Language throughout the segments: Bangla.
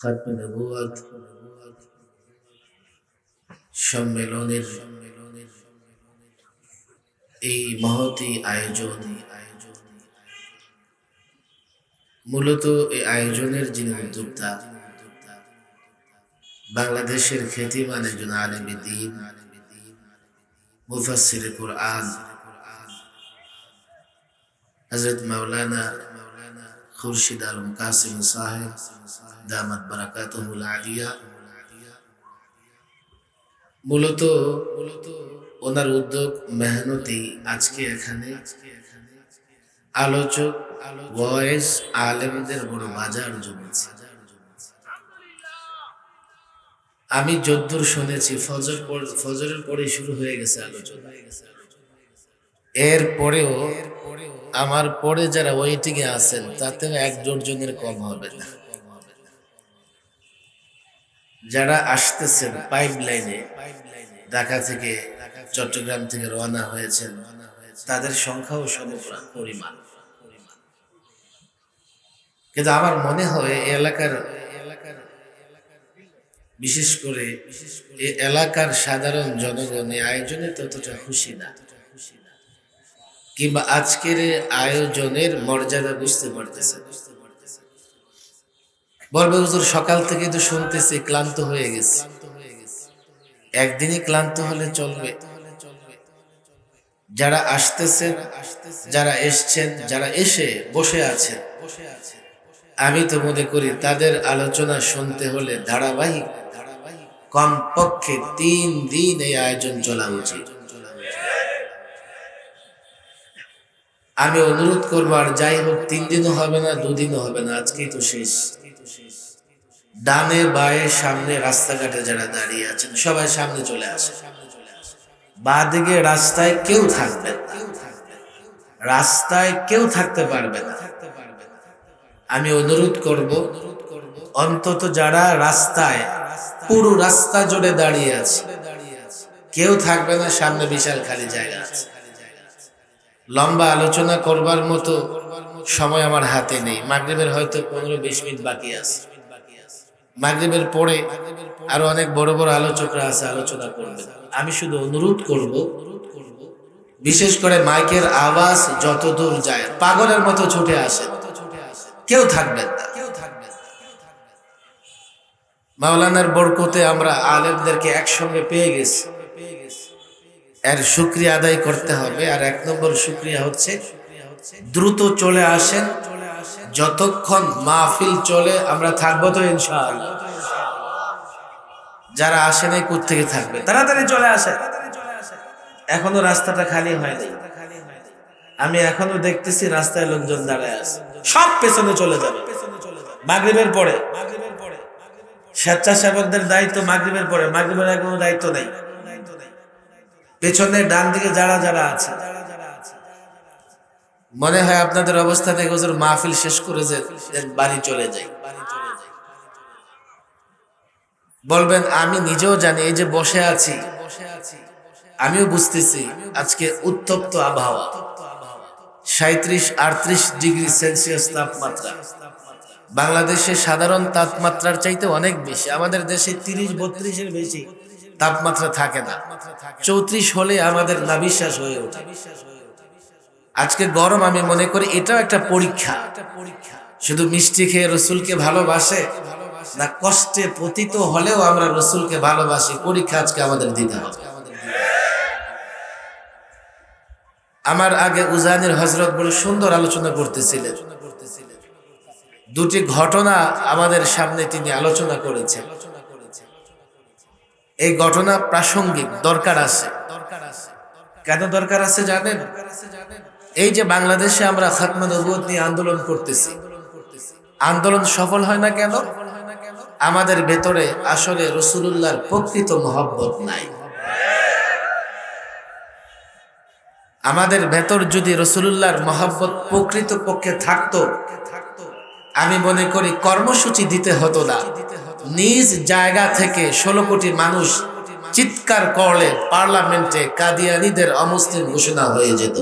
খতম নবুয়াত সম্মেলনের এই মহতি আয়োজন। মূলত এই আয়োজনের যিনি উদ্যোক্তা, বাংলাদেশের খ্যাতিমান একজন আলেম দিন মুফাসির কোরআন হজরত মাওলানা খুরশিদ আলম কাসিম সাহেব দামাত বারাকাতুল আলিয়া মূলত মূলত ওনার উদ্যোগ, মেহনতি, আজকে এখানে আলোচক ভয়েস আলেমদের বড় বাজার জমেছে। আমি যদ্দূর শুনেছি, ফজর ফজরের পরে শুরু হয়ে গেছে আলোচনা। এর পরেও আমার পরে যারা ওয়েটিং এ আছেন, তাতেও এক জনের কম হবে না। যারা আসতেছেন পাইপ লাইনে ঢাকা থেকে চট্টগ্রাম থেকে রওনা হয়েছেন, তাদের সংখ্যাও সমপ্রাণ পরিমাণ। কিন্তু আমার মনে হয় এলাকার, বিশেষ করে এলাকার সাধারণ জনগণ এই আয়োজনে ততটা খুশি না। কিংবা আজকের আয়োজনের মর্যাদা বুঝতে পারতেছে। বলবে, হুজুর, সকাল থেকে তো শুনতেছি, ক্লান্ত হয়ে গেছে। একদিনই ক্লান্ত হলে চলবে। যারা আসতেছেন, যারা এসছেন, যারা এসে বসে আছেন, আমি তো মনে করি তাদের আলোচনা শুনতে হলে ধারাবাহিক, কমপক্ষে তিন দিন এই আয়োজন চলা উচিত। আমি অনুরোধ করব, আর যাই হোক, তিন দিনও হবে না দুদিনও হবে না, আজকেই তো শেষ। ডানে বায়ে সামনে রাস্তাঘাটে যারা দাঁড়িয়ে আছেন, সবাই সামনে চলে আসে। বা দিকে রাস্তায় কেউ থাকবে রাস্তায় কেউ থাকতে পারবে না। আমি অনুরোধ করব, অন্তত যারা রাস্তায়, পুরো রাস্তা জুড়ে দাঁড়িয়ে আছে, কেউ থাকবে না, সামনে বিশাল খালি জায়গা আছে। লম্বা আলোচনা করবার মতো সময় আমার হাতে নেই। মাগরিবের হয়তো পনেরো বিশ মিনিট বাকি আছে। মাগরিবের পরে আরও অনেক বড় বড় আলোচকরা আছে, আলোচনা করবে। আমি শুধু অনুরোধ করব, বিশেষ করে মাইকের আওয়াজ যত দূর যায়, পাগলের মতো ছুটে আসে। কেউ থাকবেন না। মাওলানার বরকতে আমরা আলেমদেরকে একসঙ্গে পেয়ে গেছি। এর শুক্রিয়া আদায় করতে হবে। আর এক নম্বর শুক্রিয়া হচ্ছে, দ্রুত চলে আসেন, যতক্ষণ মাহফিল চলে, আমরা থাকব তো ইনশাআল্লাহ। যারা আসে নাই কোথ থেকে থাকবে? তাড়াতাড়ি চলে আসে এখনও রাস্তাটা খালি হয়নি। আমি এখনও দেখতেছি রাস্তায় লোকজন দাঁড়ায় আছে। সব পেছনে চলে যাবে। মাগরিবের পরে। স্বেচ্ছাসেবকদের দায়িত্ব মাগরিবের পরে। মাগরিবের কোনো দায়িত্ব নেই। পেছনে ডান দিকে যারা যারা আছে। মনে হয় আপনাদের অবস্থা থেকে মাহফিল শেষ করে যে বাড়ি চলে যাই। বলবেন, আমি নিজেও জানি, এই যে বসে আছি, আমিও বুঝতেছি আজকে উত্তপ্ত আবহাওয়া। সাঁত্রিশ আটত্রিশ ডিগ্রি সেলসিয়াস তাপমাত্রা। বাংলাদেশে সাধারণ তাপমাত্রার চাইতে অনেক বেশি, আমাদের দেশে তিরিশ, বত্রিশের বেশি। তাপমাত্রা থাকে না। চৌত্রিশ হলে আমাদের নাবিশ্বাস হয়ে ওঠে। আজকে গরম, আমি মনে করি এটাও একটা পরীক্ষা। শুধু মিষ্টি খেয়ে রসুলকে ভালোবাসে না, কষ্টে পতিত হলেও আমরা রসুলকে ভালোবাসি। পরীক্ষা আজকে আমাদের দিতে হবে। আমার আগে উজানের হজরত বলে সুন্দর আলোচনা করতেছিলেন। দুটি ঘটনা আমাদের সামনে তিনি আলোচনা করেছেন। এই ঘটনা প্রাসঙ্গিক, দরকার আছে। কেন দরকার আছে জানেন? এই যে বাংলাদেশে আমরা খাতমা নবুয়ত নিয়ে আন্দোলন করতেছি, আন্দোলন সফল হয় না কেন? আমাদের ভেতরে আসলে রসুলুল্লাহর প্রকৃত মহব্বত নাই। আমাদের ভেতর যদি রসুলুল্লাহর মহব্বত প্রকৃত পক্ষে থাকতো, আমি মনে করি কর্মসূচি দিতে হতো না। নিজ জায়গা থেকে ষোলো কোটি মানুষ চিৎকার করলে পার্লামেন্টে কাদিয়ানিদের অমুসলিম ঘোষণা হয়ে যেত।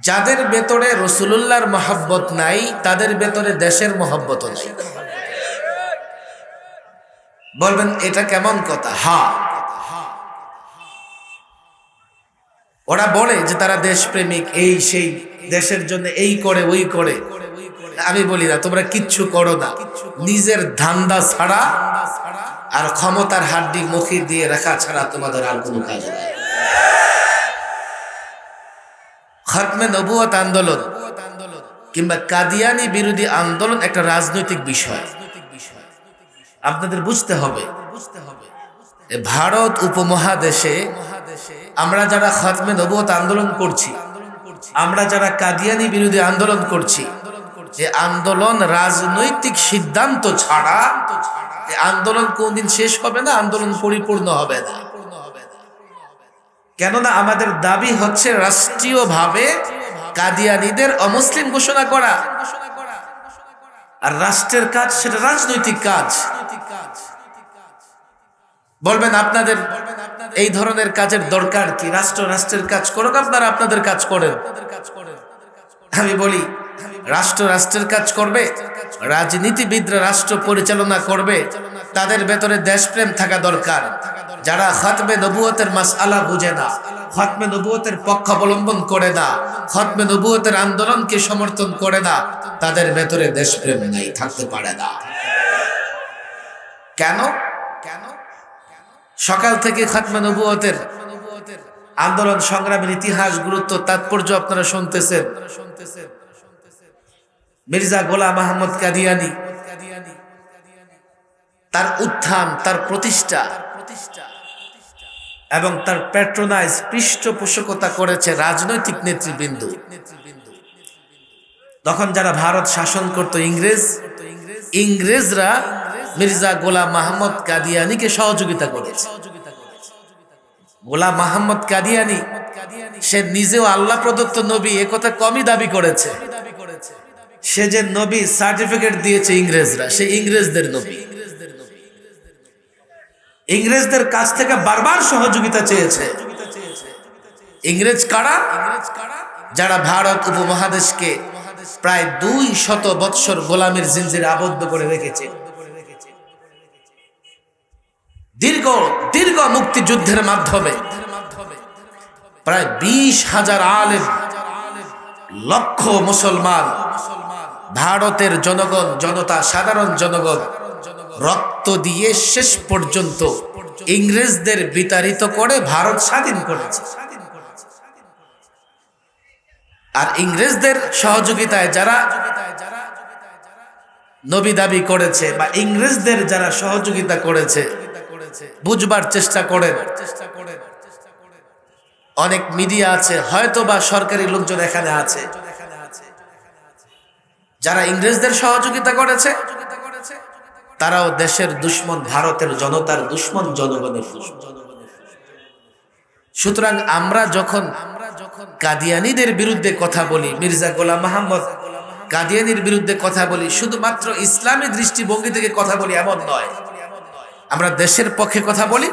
যাদের ভেতরে রসুলুল্লাহর মহাব্বত নাই, তাদের ভেতরে দেশের মহব্বত নাই। বলবেন, এটা কেমন কথা? হা। ওরা বলে যে তারা দেশপ্রেমিক, এই সেই দেশের জন্য এই করে, ওই করে। আমি বলি না, তোমরা কিচ্ছু করো না। নিজের ধান্দা ছাড়া আর ক্ষমতার হাড্ডি মুখে দিয়ে রাখা ছাড়া তোমাদের আর কোনো কাজ নেই। খতমে নবুয়ত আন্দোলন কিংবা কাদিয়ানি বিরোধী আন্দোলন একটা রাজনৈতিক বিষয়। আপনাদের বুঝতে হবে ভারত উপমহাদেশে আমরা যারা খতমে নবুয়ত আন্দোলন করছি, আমরা যারা কাদিয়ানি বিরোধী আন্দোলন করছি যে আন্দোলন রাজনৈতিক সিদ্ধান্ত ছাড়া আন্দোলন কোনদিন শেষ হবে না, আন্দোলন পরিপূর্ণ হবে না। কেননা আমাদের দাবি হচ্ছে রাষ্ট্রীয়ভাবে কাদিয়ানিদের অমুসলিম ঘোষণা করা। আর রাষ্ট্রের কাজ সেটা রাজনৈতিক কাজ। বলবেন, আপনাদের এই ধরনের কাজের দরকার কি? রাষ্ট্র রাষ্ট্রের কাজ করুক, আপনারা আপনাদের কাজ করেন। আমি বলি রাষ্ট্র রাষ্ট্রের কাজ করবে, রাজনীতিবিদরা রাষ্ট্র পরিচালনা করবে, তাদের ভেতরে দেশপ্রেম থাকা দরকার। যারা খতমে নবুয়তের মাস আলা বুঝে না, খতমে নবুয়তের পক্ষ অবলম্বন করে না, খতমে নবুয়তের আন্দোলনকে সমর্থন করে না, তাদের ভেতরে দেশপ্রেম নাই, থাকতে পারে না। কেন কেন? সকাল থেকে খতমে নবুয়তের আন্দোলন সংগ্রামের ইতিহাস, গুরুত্ব, তাৎপর্য আপনারা শুনতেছেন। মির্জা গোলাম আহমদ কাদিয়ানি। তার উত্থান, তার প্রতিষ্ঠা এবং তার প্যাট্রোনাইজ পৃষ্ঠপোষকতা করেছে রাজনৈতিক নেতৃবৃন্দ। তখন যারা ভারত শাসন করত ইংরেজ, ইংরেজরা মির্জা গোলাম মাহমদ কাদিয়ানিকে সহযোগিতা করেছে। গোলাম মাহমদ কাদিয়ানি, সে নিজেও আল্লাহ প্রদত্ত নবী, একথা কমই দাবি করেছে। সে যে নবী সার্টিফিকেট দিয়েছে ইংরেজরা, সে ইংরেজদের নবী। ইংরেজদের কাছ থেকে বারবার সহযোগিতা চেয়েছে। ইংরেজ কারা? যারা ভারত উপমহাদেশকে প্রায় দুই শত বৎসর গোলামের জিনজির আবদ্ধ করে রেখেছে। দীর্ঘ দীর্ঘ মুক্তিযুদ্ধের মাধ্যমে প্রায় বিশ হাজার আলেম, লক্ষ মুসলমান ভারতের জনগণ, জনতা, সাধারণ জনগণ, রক্ত দিয়ে শেষ পর্যন্ত ইংরেজদের বিতাড়িত করে ভারত স্বাধীন করেছে। আর ইংরেজদের সহযোগিতায় যারা নবী দাবি করেছে বা ইংরেজদের যারা সহযোগিতা করেছে, বুঝবার চেষ্টা করেন। অনেক মিডিয়া আছে হয়তো বা সরকারি লোকজন এখানে আছে। যারা ইংরেজদের সহযোগিতা করেছে, তারাও দেশের দুশ্মন, ভারতের জনতার দুশ্মন, জনগণের সুতরাং আমরা যখন কাদিয়ানিদের বিরুদ্ধে কথা বলি, মির্জা গোলাম মাহমদ কাদিয়ানির বিরুদ্ধে কথা বলি, শুধুমাত্র ইসলামী দৃষ্টিভঙ্গি থেকে কথা বলি এমন নয়। আমরা দেশের পক্ষে কথা বলি,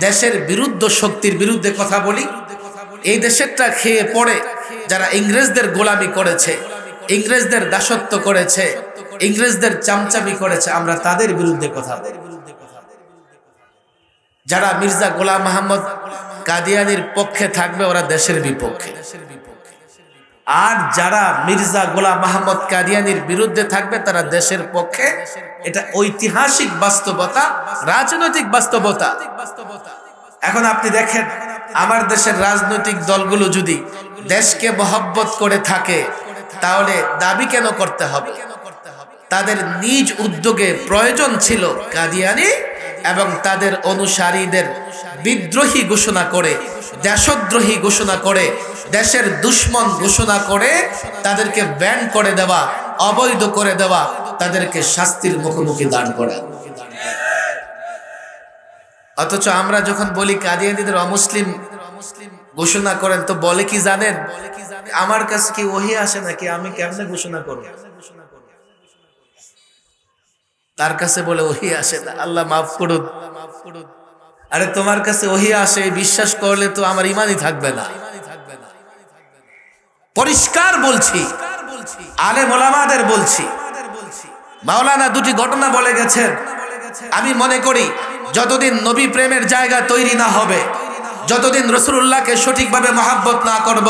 দেশের বিরুদ্ধ শক্তির বিরুদ্ধে কথা বলি। এই দেশেরটা খেয়ে পড়ে যারা ইংরেজদের গোলামি করেছে ইংরেজদের দাসত্ব করেছে, ইংরেজদের চামচামি করেছে, আমরা তাদের বিরুদ্ধে কথা যারা মির্জা গোলাম মাহমদ কাদিয়ানির পক্ষে থাকবে, ওরা দেশের বিপক্ষে। আর যারা মির্জা গোলাম মাহমদ কাদিয়ানির বিরুদ্ধে থাকবে, তারা দেশের পক্ষে। এটা ঐতিহাসিক বাস্তবতা, রাজনৈতিক বাস্তবতা। এখন আপনি দেখেন, আমার দেশের রাজনৈতিক দলগুলো যদি দেশকে মহব্বত করে থাকে তাহলে দাবি কেন করতে হবে? তাদের নিজ উদ্যোগে প্রয়োজন ছিল কাদিয়ানি এবং তাদের অনুসারীদের বিদ্রোহী ঘোষণা করে, দেশদ্রোহী ঘোষণা করে, দেশের দুশ্মন ঘোষণা করে তাদেরকে ব্যান করে দেওয়া, অবৈধ করে দেওয়া, তাদেরকে শাস্তির মুখোমুখি দান করা। অথচ আমরা যখন বলি কাদিয়ানিদের অমুসলিম অমুসলিম ঘোষণা করেন, তো বলে কি জানেন? আমার কাছে কি ওহি আসে নাকি? আমি কেমনে ঘোষণা করব? তার কাছে বলে ওহি আসে না। আল্লাহ মাফ করুন। আরে তোমার কাছে ওহি আসে বিশ্বাস করলে তো আমার ইমানই থাকবে না। পরিষ্কার বলছি আলে মোলামাদের বলছি, মাওলানা দুটি ঘটনা বলে গেছেন। আমি মনে করি, যতদিন নবী প্রেমের জায়গা তৈরি না হবে যতদিন রসুল্লাহকে সঠিকভাবে মহাব্বত না করব,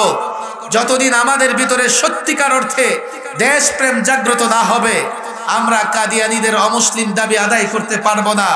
যতদিন আমাদের ভিতরে সত্যিকার অর্থে দেশপ্রেম জাগ্রত না হবে আমরা কাদিয়ানিদের অমুসলিম দাবি আদায় করতে পারব না।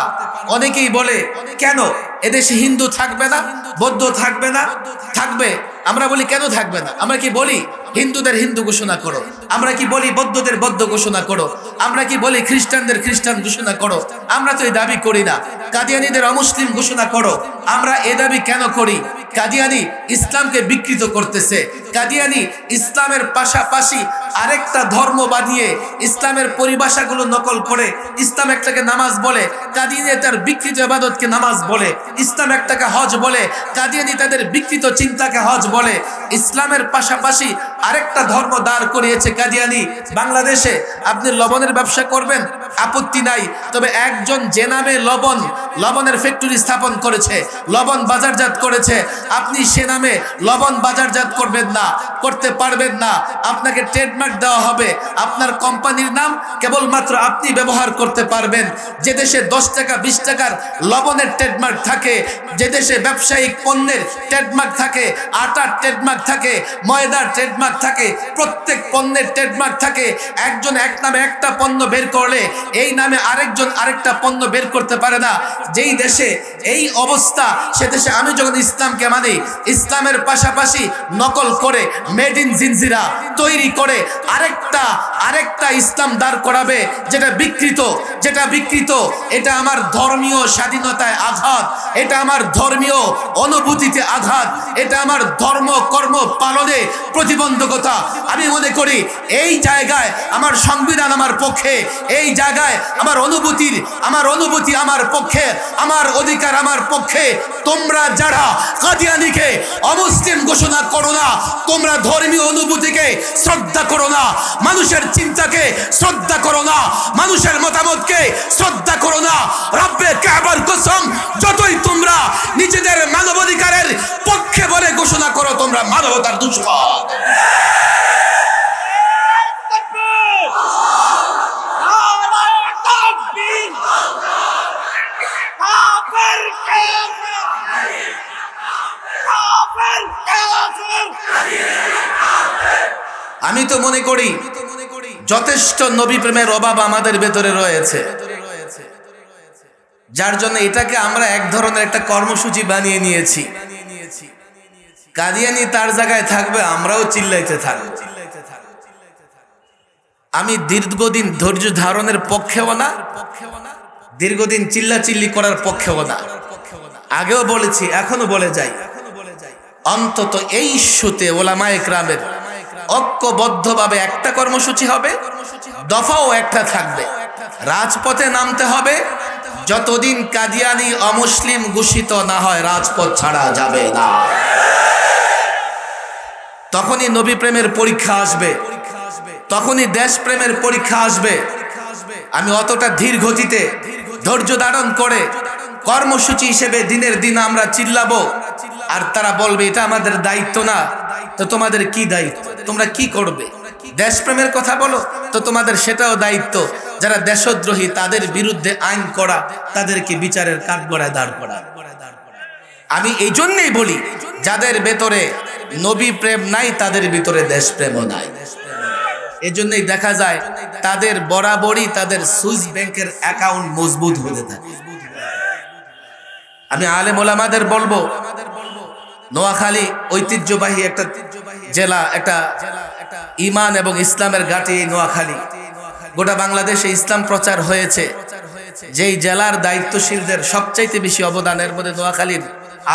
অনেকেই বলে, কেন? এদেশে হিন্দু থাকবে না, বৌদ্ধ থাকবে না? থাকবে। আমরা বলি, কেন থাকবে না? আমরা কি বলি, হিন্দুদের হিন্দু ঘোষণা করো। আমরা কি বলি, বৌদ্ধদের বৌদ্ধ ঘোষণা করো? আমরা কি বলি, খ্রিস্টানদের খ্রিস্টান ঘোষণা করো? আমরা তো এই দাবি করি না। কাদিয়ানিদের অমুসলিম ঘোষণা করো। আমরা এ দাবি কেন করি? কাদিয়ানি ইসলামকে বিকৃত করতেছে। কাদিয়ানি ইসলামের পাশাপাশি আরেকটা ধর্ম বানিয়ে ইসলামের পরিভাষাগুলো নকল করে ইসলাম একটাকে নামাজ বলে কাদিয়ানি তার বিকৃত ইবাদতকে নামাজ বলে, ইসলাম একটাকে হজ বলে, কাদিয়ানি তাদের বিকৃত চিন্তাকে হজ বলে। ইসলামের পাশাপাশি আরেকটা ধর্ম দাঁড় করিয়েছে কাদিয়ানি। বাংলাদেশে আপনি লবণের ব্যবসা করবেন? আপত্তি নাই। তবে একজন যে নামে লবণ, লবণের ফ্যাক্টরি স্থাপন করেছে, লবণ বাজারজাত করেছে, আপনি সে নামে লবণ বাজারজাত করবেন না, করতে পারবেন না। আপনাকে ট্রেডমার্ক দেওয়া হবে। আপনার কোম্পানির নাম কেবলমাত্র আপনি ব্যবহার করতে পারবেন। যে দেশে দশ টাকা, বিশ টাকার লবণের ট্রেডমার্ক থাকে, যে দেশে ব্যবসায়িক পণ্যের ট্রেডমার্ক থাকে, আটার ট্রেডমার্ক থাকে, ময়দার ট্রেডমার্ক থাকে, প্রত্যেক পণ্যের ট্রেডমার্ক থাকে। একজন এক নামে একটা পণ্য বের করলে এই নামে আরেকজন আরেকটা পণ্য বের করতে পারে না। যেই দেশে এই অবস্থা, সে দেশে আমি যখন ইসলামকে মানি, ইসলামের পাশাপাশি নকল করে মেড ইন জিনজিরা তৈরি করে আরেকটা আরেকটা ইসলাম দাঁড় করাবে, যেটা বিকৃত যেটা বিকৃত, এটা আমার ধর্মীয় স্বাধীনতায় আঘাত, এটা আমার ধর্মীয় অনুভূতিতে আঘাত, এটা আমার ধর্ম কর্ম পালনে প্রতিবন্ধকতা। আমি মনে করি এই জায়গায় আমার সংবিধান আমার পক্ষে, এই জায়গায় আমার অনুভূতির, আমার অনুভূতি আমার পক্ষে, আমার অধিকার আমার পক্ষে। তোমরা যারা কাদিয়ানিকে অমুসলিম ঘোষণা করো না, তোমরা ধর্মীয় অনুভূতিকে শ্রদ্ধা করো না। মানুষের চিন্তাকে শ্রদ্ধা করো না। মানুষের মতামতকে শ্রদ্ধা করো না। রব্বে কাবার কসম, যতই তোমরা নিজেদের মানবাধিকারের পক্ষে বলে ঘোষণা করো, তোমরা মানবতার দুশ্মন। আমি তো মনে করি, যথেষ্ট নবী প্রেমের অভাব আমাদের ভেতরে রয়েছে। যার জন্য এটাকে আমরা এক ধরনের একটা কর্মসূচি বানিয়ে নিয়েছি। কাদিয়ানি তার জায়গায় থাকবে, আমরাও চিল্লাইতে থাকব। আমি দীর্ঘদিন ধৈর্য ধারণের পক্ষেও না, দীর্ঘদিন চিল্লা চিল্লি করার পক্ষেও না। আগেও বলেছি, এখনও বলে যাই। অন্তত এই ইস্যুতে ওলামায়ে গ্রামের ঐক্যবদ্ধভাবে একটা কর্মসূচি হবে, দফাও একটা থাকবে। রাজপথে নামতে হবে, যতদিন কাদিয়ানি অমুসলিম ঘোষিত না হয়, রাজপথ ছাড়া যাবে না। তখনই নবী প্রেমের পরীক্ষা আসবে, তখনই দেশ প্রেমের পরীক্ষা আসবে। আমি অতটা ধীর গতিতে, ধৈর্য ধারণ করে কর্মসূচি হিসেবে দিনের দিন আমরা চিল্লাবো, আর তারা বলবে, এটা আমাদের দায়িত্ব না। তো তোমাদের কি দায়িত্ব? তোমরা কি করবে? দেশপ্রেমের কথা বলো? তো তোমাদের সেটাও দায়িত্ব। যারা দেশদ্রোহী, তাদের বিরুদ্ধে আইন করা, তাদেরকে বিচারের কাঠগড়ায় দাঁড় করা। আমি এই জন্যেই বলি, যাদের ভেতরে নবী প্রেম নাই, তাদের ভিতরে দেশপ্রেমও নাই। এজন্যই দেখা যায়, তাদের বরাবরই তাদের সুইস ব্যাংকের অ্যাকাউন্ট মজবুত হতে থাকে। আমি আলেম ওলামাদের বলব নোয়াখালী ঐতিহ্যবাহী একটা জেলা, একটা ইমান এবং ইসলামের ঘাটি নোয়াখালী। গোটা বাংলাদেশে ইসলাম প্রচার হয়েছে। যেই জেলার দায়িত্বশীলদের সবচাইতে বেশি অবদানের মধ্যে নোয়াখালীর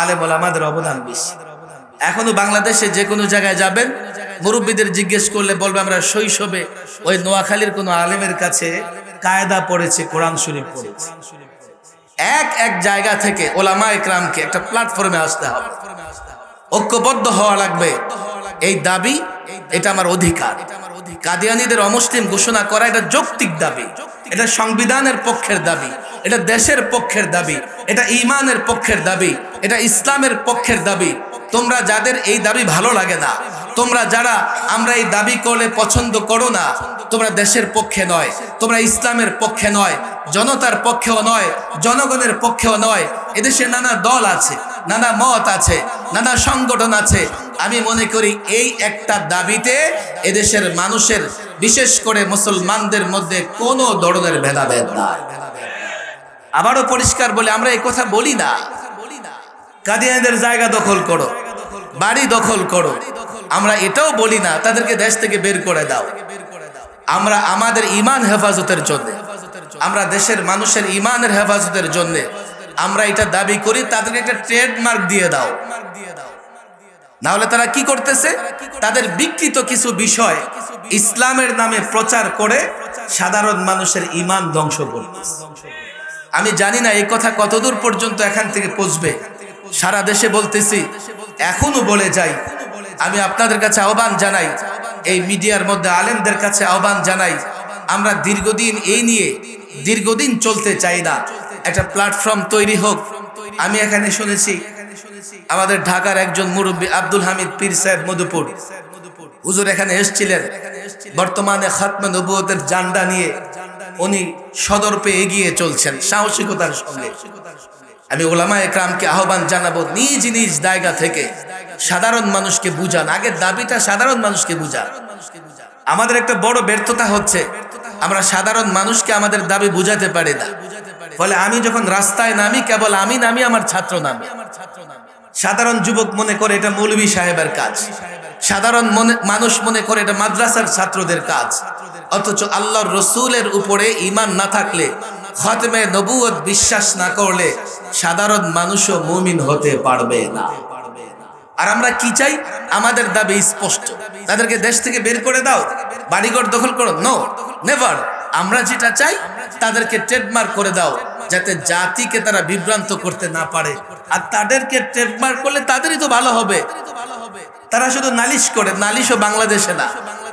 আলেম আমাদের অবদান বেশি। এখনও বাংলাদেশে যে কোনো জায়গায় যাবেন, মুরব্বীদের জিজ্ঞেস করলে বলবে, আমরা শৈশবে ওই নোয়াখালীর কোনো আলেমের কাছে কায়দা পড়েছে, কোরআন শরীফ পড়েছে। এক এক জায়গা থেকে ওলামা একরামকে একটা প্ল্যাটফর্মে আসতে হবে। ঐক্যবদ্ধ হওয়া লাগবে। এই দাবি, এটা আমার অধিকার। কাদিয়ানিদের অমুসলিম ঘোষণা করা এটা যৌক্তিক দাবি। এটা সংবিধানের পক্ষের দাবি। এটা দেশের পক্ষের দাবি। এটা ইমানের পক্ষের দাবি। এটা ইসলামের পক্ষের দাবি। তোমরা যাদের এই দাবি ভালো লাগে না, তোমরা যারা আমরা এই দাবি করলে পছন্দ করো না, তোমরা দেশের পক্ষে নয়, তোমরা ইসলামের পক্ষে নয়, জনতার পক্ষেও নয়, জনগণের পক্ষেও নয়, এদেশে নানা দল আছে, নানা মত আছে, নানা সংগঠন আছে। আমি মনে করি এই একটা দাবিতে এদেশের মানুষের, বিশেষ করে মুসলমানদের মধ্যে কোনো ধরনের ভেদাভেদ নাই। আবারও পরিষ্কার বলে আমরা এই কথা বলি না। কাদিয়ানদের জায়গা দখল করো। বাড়ি দখল করো। আমরা এটাও বলি না, তাদেরকে দেশ থেকে বের করে দাও। আমরা আমাদের ইমান হেফাজতের জন্য। আমরা দেশের মানুষের ইমানের হেফাজতের জন্য আমরা এটা দাবি করি, তাদেরকে একটা ট্রেডমার্ক দিয়ে দাও। না হলে তারা কি করতেছে? তাদের বিকৃত কিছু বিষয় ইসলামের নামে প্রচার করে সাধারণ মানুষের ইমান ধ্বংস করতেছে আমি জানি না এই কথা কতদূর পর্যন্ত এখান থেকে পৌঁছবে। সারা দেশে বলতেছি এখনও বলে যাই, আমি আপনাদের কাছে আহ্বান জানাই, এই মিডিয়ার মধ্যে আলেমদের কাছে আহ্বান জানাই, আমরা দীর্ঘদিন এই নিয়ে দীর্ঘদিন চলতে চাই না। একটা প্ল্যাটফর্ম তৈরি হোক। আমি এখানে শুনেছি, আমাদের ঢাকার একজন মুরব্বী আব্দুল হামিদ পীর সাহেব মধুপুর। হুজুর এখানে এসছিলেন। বর্তমানে খাতমে নবুয়তের জান্ডা নিয়ে উনি সদর্পে এগিয়ে চলছেন সাহসিকতার সঙ্গে। আমি ওলামা একরামকে আহ্বান জানাব নিজ নিজ জায়গা থেকে। সাধারণ মানুষকে বুঝান। আগের দাবিটা সাধারণ মানুষকে বুঝান। আমাদের একটা বড় ব্যর্থতা হচ্ছে, আমরা সাধারণ মানুষকে আমাদের দাবি বুঝাতে পারি না। ফলে আমি যখন রাস্তায় নামি, কেবল আমি নামি, আমার ছাত্র নামি। সাধারণ যুবক মনে করে এটা মৌলভী সাহেবের কাজ। সাধারণ মনে মানুষ মনে করে এটা মাদ্রাসার ছাত্রদের কাজ। অথচ আল্লাহর রসুলের উপরে ইমান না থাকলে, খতমে নবুয়ত বিশ্বাস না করলে সাধারণ মানুষও মুমিন হতে পারবে না। আর আমরা কি চাই? আমাদের দাবি স্পষ্ট। তাদেরকে দেশ থেকে বের করে দাও, বাড়িঘর দখল করো। নো নেভার আমরা যেটা চাই, তাদেরকে ট্রেডমার্ক করে দাও, যাতে জাতিকে তারা বিভ্রান্ত করতে না পারে। আর তাদেরকে ট্রেডমার্ক করলে তাদেরই তো ভালো হবে। তারা শুধু নালিশ করে, নালিশও বাংলাদেশে না,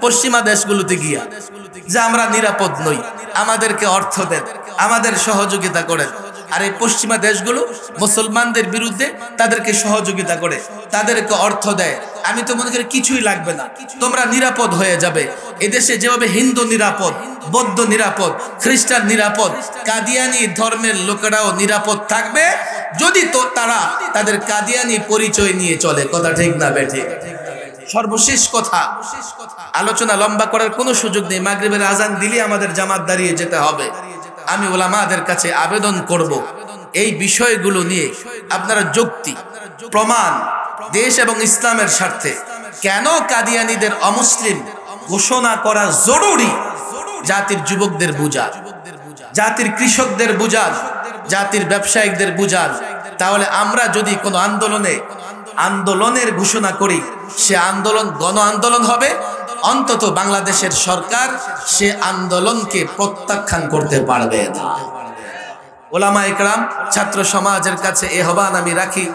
পশ্চিমা দেশগুলোতে গিয়া, যে আমরা নিরাপদ নই, আমাদেরকে অর্থ দেন, আমাদের সহযোগিতা করেন। আর এই পশ্চিমা দেশগুলো মুসলমানদের বিরুদ্ধে তাদেরকে সহযোগিতা করে, তাদেরকে অর্থ দেয়। আমি তো মনে করি কিছুই লাগবে না। তোমরা নিরাপদ হয়ে যাবে। এদেশে যেভাবে হিন্দু নিরাপদ বৌদ্ধ নিরাপদ, খ্রিস্টান নিরাপদ, কাদিয়ানি ধর্মের লোকেরাও নিরাপদ থাকবে। যদি তো তারা তাদের কাদিয়ানি পরিচয় নিয়ে চলে, কথা ঠিক না বেঠে সর্বশেষ কথা, আলোচনা লম্বা করার কোনো সুযোগ নেই। মাগরিবের আজান দিলে আমাদের জামাত দাঁড়িয়ে যেতে হবে। আমি ওলামাদের কাছে আবেদন করব। এই বিষয়গুলো নিয়ে আপনারা যুক্তি, প্রমাণ দেশ এবং ইসলামের স্বার্থে। কেন কাদিয়ানিদের অমুসলিম ঘোষণা করা জরুরি? জাতির যুবকদের বুঝান জাতির কৃষকদের বুঝান জাতির ব্যবসায়িকদের বুঝান তাহলে আমরা যদি কোনো আন্দোলনে আন্দোলনের ঘোষণা করি, সে আন্দোলন গণ আন্দোলন হবে, অন্তত বাংলাদেশের সরকার সে আন্দোলনকে প্রত্যাখ্যান করতে পারবে ওলামা ইকরাম ছাত্র সমাজের কাছে এ হবান আমি রাখি,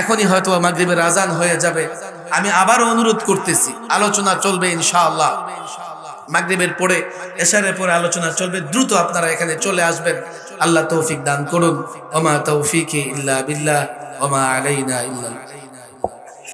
এখনই হয়তো মাগরিবের আজান হয়ে যাবে। আমি আবারও অনুরোধ করতেছি, আলোচনা চলবে ইনশাআল্লাহ। মাগরিবের পরে, এশারের পরে আলোচনা চলবে। দ্রুত আপনারা এখানে চলে আসবেন। আল্লাহ তৌফিক দান করুন। ওমা তৌফিক ইল্লা বিল্লাহ, ওমা আলাইনা ইল্লা